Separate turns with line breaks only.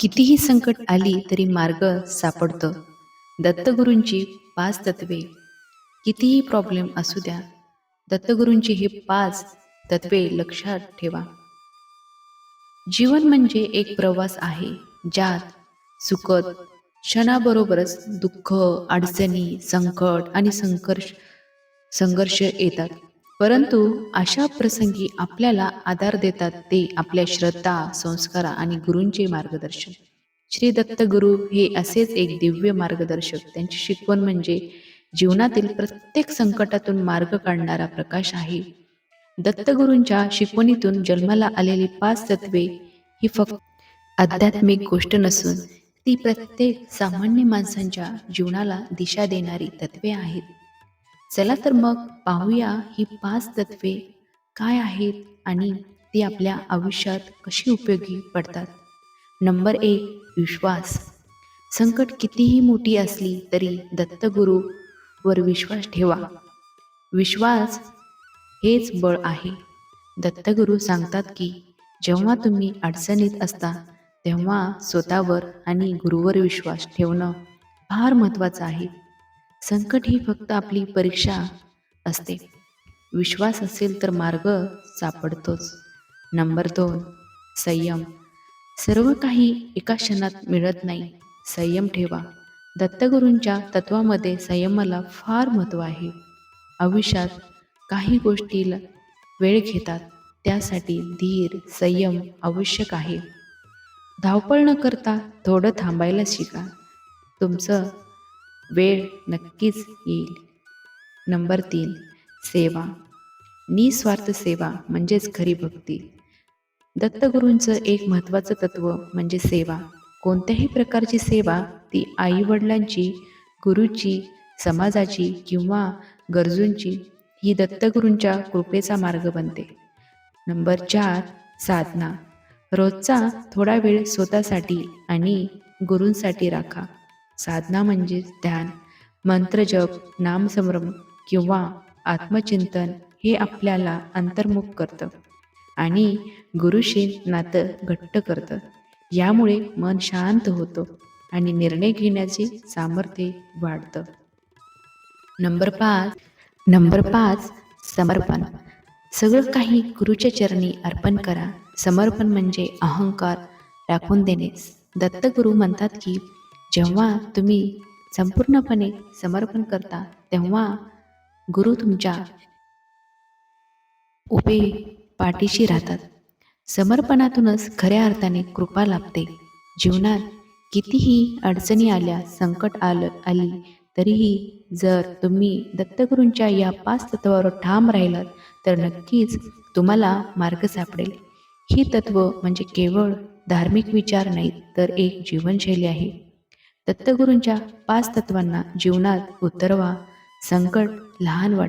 कितीही संकट आली तरी मार्ग सापडतो. दत्तगुरूंची पाच तत्वे. कितीही प्रॉब्लेम असू द्या दत्तगुरूंची हे पाच तत्वे लक्षात ठेवा. जीवन म्हणजे एक प्रवास आहे ज्यात सुखद क्षणाबरोबरच दुःख अडचणी संकट आणि संघर्ष संघर्ष येतात. परंतु अशा प्रसंगी आपल्याला आधार देतात ते आपल्या श्रद्धा संस्कार आणि गुरूंचे मार्गदर्शन. श्री दत्त गुरु हे असेच एक दिव्य मार्गदर्शक. त्यांची शिकवण म्हणजे जीवनातील प्रत्येक संकटातून मार्ग काढणारा प्रकाश आहे. दत्तगुरूंच्या शिकवणीतून जन्माला आलेली पाच तत्वे ही फक्त आध्यात्मिक गोष्ट नसून ती प्रत्येक सामान्य माणसांच्या जीवनाला दिशा देणारी तत्वे आहेत. चला तर मग पाहूया ही पाच तत्वे काय आहेत आणि ती आपल्या आयुष्यात कशी उपयोगी पडतात. नंबर एक विश्वास. संकट कितीही मोठी असली तरी दत्तगुरूवर विश्वास ठेवा. विश्वास हेच बळ आहे. दत्तगुरू सांगतात की जेव्हा तुम्ही अडचणीत असता तेव्हा स्वतःवर आणि गुरुवर विश्वास ठेवणं फार महत्त्वाचं आहे. संकट ही फक्त आपली परीक्षा असते. विश्वास असेल तर मार्ग सापडतोच. नंबर दोन संयम. सर्व काही एका क्षणात मिळत नाही. संयम ठेवा. दत्तगुरूंच्या तत्वामध्ये संयमाला फार महत्त्व आहे. आयुष्यात काही गोष्टीला वेळ घेतात. त्यासाठी धीर संयम आवश्यक आहे. धावपळ न करता थोडं थांबायला शिका. तुमचं वेळ नक्कीच येईल. नंबर तीन सेवा. निस्वार्थ सेवा म्हणजेच खरी भक्ती. दत्तगुरूंचं एक महत्त्वाचं तत्व म्हणजे सेवा. कोणत्याही प्रकारची सेवा ती आईवडिलांची गुरुची समाजाची किंवा गरजूंची ही दत्तगुरूंच्या कृपेचा मार्ग बनते. नंबर चार साधना. रोजचा थोडा वेळ स्वतःसाठी आणि गुरूंसाठी राखा. साधना म्हणजे ध्यान मंत्रजप नामसंभ्रम किंवा आत्मचिंतन हे आपल्याला अंतर्मुख करतं आणि गुरुशी नातं घट्ट करतं. यामुळे मन शांत होतं आणि निर्णय घेण्याचे सामर्थ्य वाढतं. नंबर पाच नंबर पाच समर्पण. सगळं काही गुरुच्या चरणी अर्पण करा. समर्पण म्हणजे अहंकार टाकून देणे. दत्तगुरु म्हणतात की जेव्हा तुम्ही संपूर्णपणे समर्पण करता तेव्हा गुरु तुमच्या उभे पाठीशी राहतात. समर्पणातूनच खऱ्या अर्थाने कृपा लाभते. जीवनात कितीही अडचणी आल्या संकट आलं आली तरीही जर तुम्ही दत्तगुरूंच्या या पाच तत्वावर ठाम राहिलात तर नक्कीच तुम्हाला मार्ग सापडेल. ही तत्व म्हणजे केवळ धार्मिक विचार नाहीत तर एक जीवनशैली आहे. दत्तगुरूंच्या पाच तत्वांना जीवनात उतरवा संकट लहान वाट